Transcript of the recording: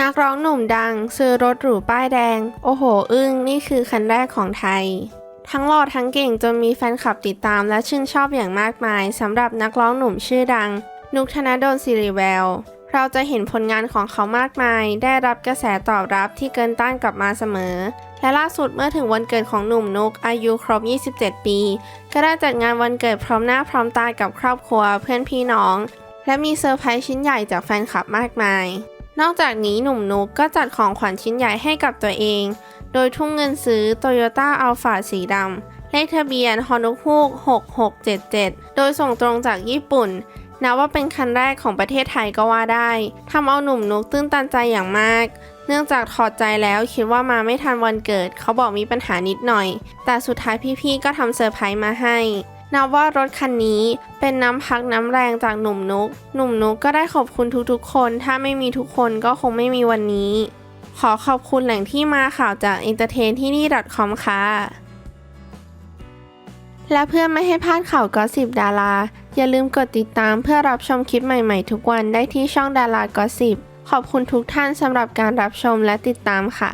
นักร้องหนุ่มดัง ซื้อรถหรูป้ายแดง โอ้โห อึ้ง นี่คือคันแรกของไทย ทั้งหล่อทั้งเก่งจนมีแฟนคลับติดตามและชื่นชอบอย่างมากมายสำหรับนักร้องหนุ่มชื่อดัง นุกธนดลศิริแวว เราจะเห็นผลงานของเขามากมาย ได้รับกระแสตอบรับที่เกินต้านกลับมาเสมอ และล่าสุดเมื่อถึงวันเกิดของหนุ่มนุกอายุครบ 27 ปี ก็ได้จัดงานวันเกิดพร้อมหน้าพร้อมตากับครอบครัวเพื่อนพี่น้อง และมีเซอร์ไพรส์ชิ้นใหญ่จากแฟนคลับมากมาย นอกจากนี้หนุ่มนุกก็จัดของขวัญชิ้นใหญ่ให้กับตัวเอง โดยทุ่มเงินซื้อ Toyota Alpha สีดำ เลขทะเบียนฮอนกฮูก6677 โดยส่งตรงจากญี่ปุ่น นับว่าเป็นคันแรกของประเทศไทยก็ว่าได้ ทำเอาหนุ่มนุกตื้นตันใจอย่างมาก เนื่องจากถอดใจแล้วคิดว่ามาไม่ทันวันเกิด เขาบอกมีปัญหานิดหน่อย แต่สุดท้ายพี่ๆก็ทำเซอร์ไพรส์มาให้ นับว่ารถคันนี้เป็นน้ำพักน้ำแรงจากหนุ่มนุก หนุ่มนุกก็ได้ขอบคุณทุกๆคน ถ้าไม่มีทุกคนก็คงไม่มีวันนี้ ขอขอบคุณแหล่งที่มาข่าวจาก entertain ที่นี่ .com ค่ะ และเพื่อไม่ให้พลาดข่าวก็สิบดารา อย่าลืมกดติดตามเพื่อรับชมคลิปใหม่ๆ ทุกวันได้ที่ช่องดารากอสิบขอบคุณทุกท่านสำหรับการรับชมและติดตามค่ะ